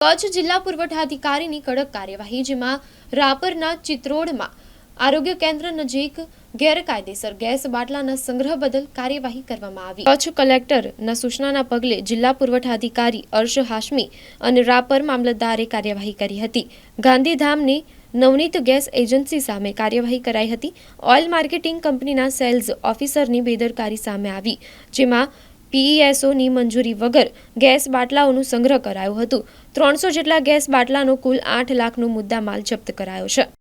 કચ્છ જિલ્લા પુરવઠા અધિકારીની કડક કાર્યવાહી, જેમાં રાપરના ચિત્રોડમાં આરોગ્ય કેન્દ્ર નજીક ગેરકાયદેસર ગેસ બાટલાના સંગ્રહ બદલ કાર્યવાહી કરવામાં આવી. કચ્છ કલેક્ટરના સૂચનાના પગલે જિલ્લા પુરવઠા અધિકારી અર્શ હાશમી અને રાપર મામલતદારે કાર્યવાહી કરી હતી. ગાંધીધામની નવનીત ગેસ એજન્સી સામે કાર્યવાહી કરાઈ હતી. ઓઇલ માર્કેટિંગ કંપનીના સેલ્સ ઓફિસરની બેદરકારી સામે આવી, જેમાં પીઈએસઓની મંજૂરી વગર ગેસ બાટલાઓનું સંગ્રહ કરાયું હતું. ત્રણસો જેટલા ગેસ બાટલાનો કુલ આઠ લાખનો મુદ્દા માલ જપ્ત કરાયો છે.